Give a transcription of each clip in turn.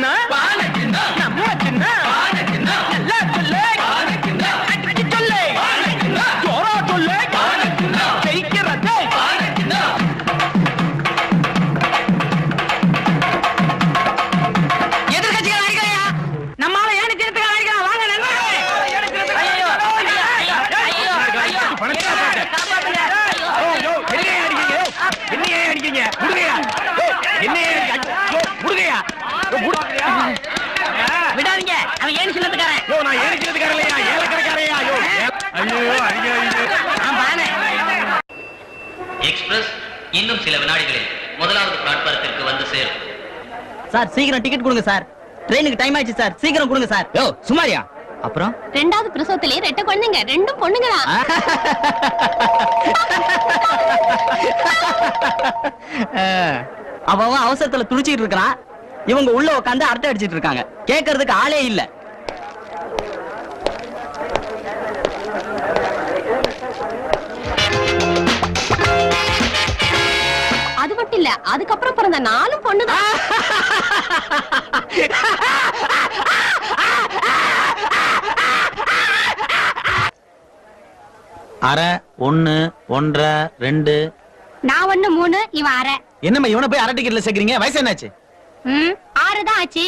சின்ன நம்ம சின்ன நல்லா சொல்லு அடிச்சு சொல்லு ஜோரா சொல்லு ஜெயிக்கிறது எதிர்கட்சிகள் அடிக்கலையா நம்மால ஏன் நிச்சயத்துக்காக அடிக்கலாம் வாங்க நண்பர்களே ஐயோ, ஐயோ, ஐயோ, ஐயோ, என்னையே அடிக்கிறீங்க என்னையே அடிக்கிறீங்க முருகையா என்னையே முருகையா விடாதீங்க. அவன் ஏன் சின்னத்துக்காரன்? யோ நான் ஏறிக்கிறதுக்காரலையா ஏலக்கடைக்காரையா ஐயோ ஐயோ அடிக்காதீங்க நான் பானே எக்ஸ்பிரஸ் இன்னும் சில வினாடிகளில் முதலாவது பிளாட்பாரத்திற்கு வந்து சேரும். சார் சீக்கிரம் டிக்கெட் கொடுங்க சார். ட்ரெயினுக்கு டைம் ஆயிடுச்சு சார். சீக்கிரம் கொடுங்க சார். யோ சுமாரியா? அப்புறம்? ரெண்டாவது பிரசவத்திலே ரெட்ட குழந்தைங்க ரெண்டும் பொண்ணுங்களா? அவ அவன் அவசரத்துல துடிச்சிட்டு இருக்கான் இவங்க உள்ள உட்காந்து அரட்டை அடிச்சிட்டு இருக்காங்க. கேட்கறதுக்கு ஆளே இல்ல. அது மட்டும் இல்ல அதுக்கப்புறம் பிறந்த நாலும் பொண்ணுதான். அரை ஒண்ணு ஒன்றரை ரெண்டு. நான் ஒண்ணு மூணு இவன் அரை. என்னம்மா இவனை போய் அரை டிக்கெட்ல சேர்க்கறீங்க? வயசு என்னாச்சு? ஆறு தான் ஆச்சு?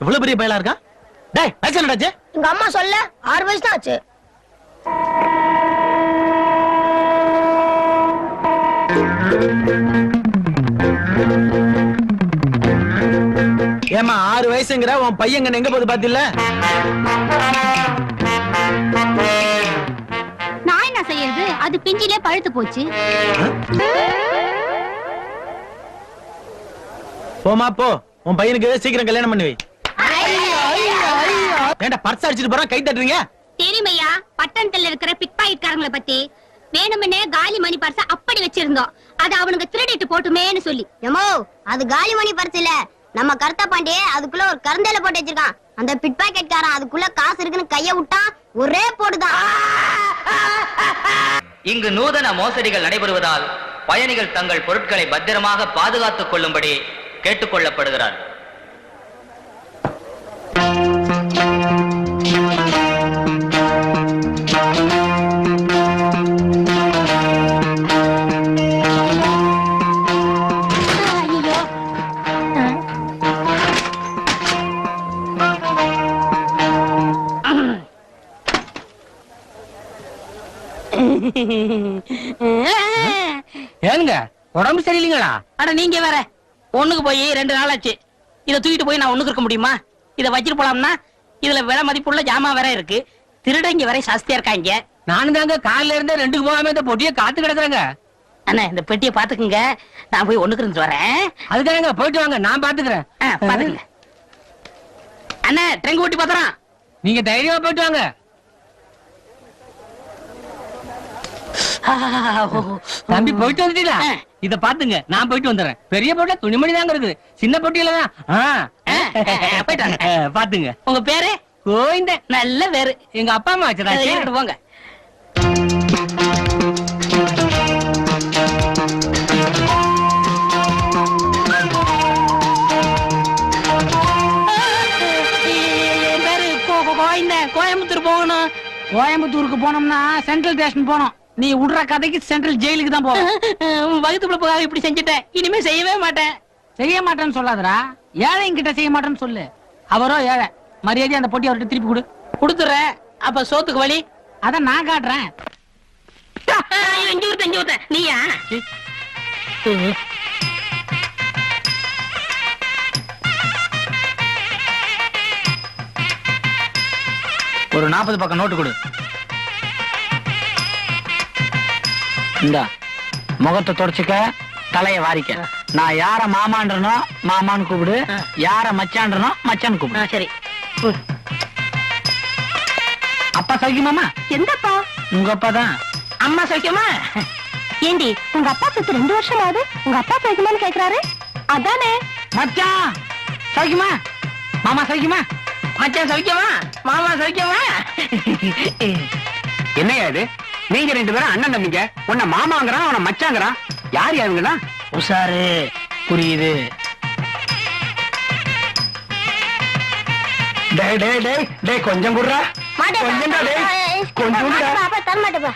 இவ்வளவு பெரிய பயலா இருக்கா? டேய் வயசு என்னடாச்சு எங்க அம்மா சொல்ல ஆறு வயசு தான் ஆச்சு. ஏமா ஆறு வயசுங்கிற உன் பையன் எங்க போகுது பாத்தில நான் என்ன செய்யறது? அது பிஞ்சிலே பழுத்து போச்சு. போமா போ. உன் பையனுக்கு சீக்கிரம் கல்யாணம் பண்ணி வை. ஏன்டா பர்ஸ் அடிச்சிட்டு போறான் கை தட்டுறீங்க? தெரியுமையா பட்டணத்துல இருக்கிற பிக் பாக்கெட்காரங்களை பத்தி? வேணும்னே காலி மணி பர்ச அப்படி வச்சிருந்தோம். அது அவனுக்கு திருடிட்டு போட்டுமேன்னு சொல்லி. எமோ அது காலி மணி பர்ஸ் இல்ல. நம்ம கருத்த பாண்டி அதுக்குள்ள ஒரு கருந்தையில போட்டு வச்சிருக்கான். அந்த பிட் பாக்கெட்காரன் அதுக்குள்ள காசு இருக்குன்னு கைய விட்டான் ஒரே போடுதான். இங்கு நூதன மோசடிகள் நடைபெறுவதால் பயணிகள் தங்கள் பொருட்களை பத்திரமாக பாதுகாத்துக் கொள்ளும்படி கேட்டுக்கொள்ளப்படுகிறார் ஐயோ ஏங்க உடம்பு சரியில்லைங்களா? அட நீங்க வேற. ஒண்ணுக்கு போய் ரெண்டு நாள் ஆச்சு இத தூக்கிட்டு போய் நான் ஒண்ணுக்கு இருக்க முடியுமா? இத வச்சிட்டு போலாம்னா இதுல விலை மதிப்புள்ள ஜாமான் வேற இருக்கு. திருடங்க வரை சஸ்தியா இருக்காங்க. நானும் தாங்க காலையில இருந்தே ரெண்டுக்கு போகாம இந்த பொட்டியை காத்து கிடக்குறேங்க. அண்ணா இந்த பெட்டியை பாத்துக்குங்க நான் போய் ஒண்ணுக்கு இருந்து வரேன். அதுக்காக போயிட்டு வாங்க நான் பாத்துக்கிறேன் பாத்துக்கங்க அண்ணா ட்ரெங்க் ஓட்டி பாத்துறான் நீங்க தைரியமா போயிட்டு வாங்க. தம்பி போயிட்டு வந்துட்டீங்களா. இத பாத்துங்க நான் போயிட்டு வந்துடுறேன். பெரிய பொட்டில துணிமணி தாங்க இருக்குது சின்ன பொட்டியில தான். பாத்துங்க உங்க பேரு? கோவிந்த. நல்ல பேரு. எங்க அப்பா அம்மா இருக்கட்டும், போங்க. கோயம்புத்தூர் போகணும். கோயம்புத்தூருக்கு போனோம்னா சென்ட்ரல் ஸ்டேஷன் போனோம். நீ விடுற கதைக்கு சென்ட்ரல் ஜெயிலுக்கு தான் போவோம் வகுத்து பிழப்புக்காக இப்படி செஞ்சுட்டேன் இனிமே செய்யவே மாட்டேன். செய்ய மாட்டேன்னு சொல்லாதடா. ஏழைங்க கிட்ட செய்ய மாட்டேன்னு சொல்லு. அவரோ ஏழை. மரியாதை அந்த பொட்டி அவர்கிட்ட திருப்பி கொடு. கொடுத்துறேன். அப்ப சோத்துக்கு வழி அத நான் காட்டுறேன். இங்க ஒருத்தன், இங்க. நீயா? ஒரு நாற்பது பக்கம் நோட்டு கொடு. இந்தா முகத்தை தொடச்சுக்க தலைய வாரிக்க. நான் யார மாமான்றனோ மாமான்னு கூப்பிடு. யார மச்சான்றனோ மச்சான்னு கூப்பிடு. சரி. அப்பா சௌக்கியமாமா எந்தப்பா உங்க அப்பா தான். அம்மா சௌக்கியமா? ஏண்டி உங்க அப்பா செத்து ரெண்டு வருஷம் ஆகுது உங்க அப்பா சைக்கிளான்னு கேக்குறாரு? அதானே. மச்சான் சௌக்கியமா? மாமா சௌக்கியமா? மச்சான் சௌக்கியமா? மாமா சௌக்கியமா? என்னையா இது? நீங்க ரெண்டு பேரும் அண்ணன் தம்பிங்க. உன்னை மாமாங்கிறான் அவனை மச்சாங்கிறான். யார் யாருங்கண்ணா உஷாரு. புரியுது. டேய் டேய் டேய் டேய் கொஞ்சம் குடுறா. டேய் கொஞ்சம் குடுடா. தர மாட்டேப்பா.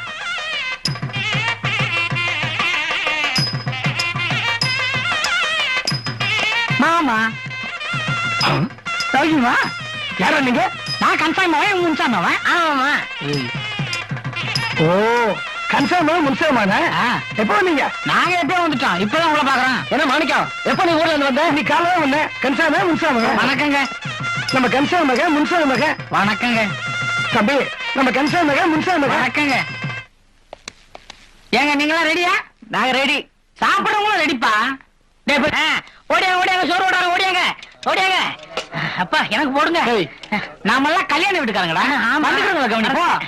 மாமா. சௌக்கியமா யாரா நீங்க? நான் கன்ஃபார்ம் ஆவேன் முன்சாம் ஆவேன் ஆமாமா ஓ கன்சாமா முன்சாமானா ஆ. எப்போ வந்தீங்க? நாங்க எப்பயும் வந்துட்டோம். இப்பதான் உங்களை பாக்குறோம் என்ன மாணிக்கம் எப்போ நீ ஊர்ல இருந்து வந்த? நீ காலையில வந்த கன்சாமா முன்சாமா வணக்கங்க. நம்ம கன்சா மக முன்சா மக வணக்கங்க. தம்பி நம்ம கன்சா மக முன்சா மக வணக்கங்க. ஏங்க நீங்களா ரெடியா நாங்க ரெடி சாப்பிடறவங்களும் ரெடிப்பா ஓடியாங்க ஓடியாங்க சோறு ஓடாங்க ஓடியாங்க ஓடியாங்க. அப்பா எனக்கு போடுங்க. நாமெல்லாம் கல்யாண வீட்டுக்காரங்கடா ஆமா. வந்துக்கிறவங்கள கவனிப்போம்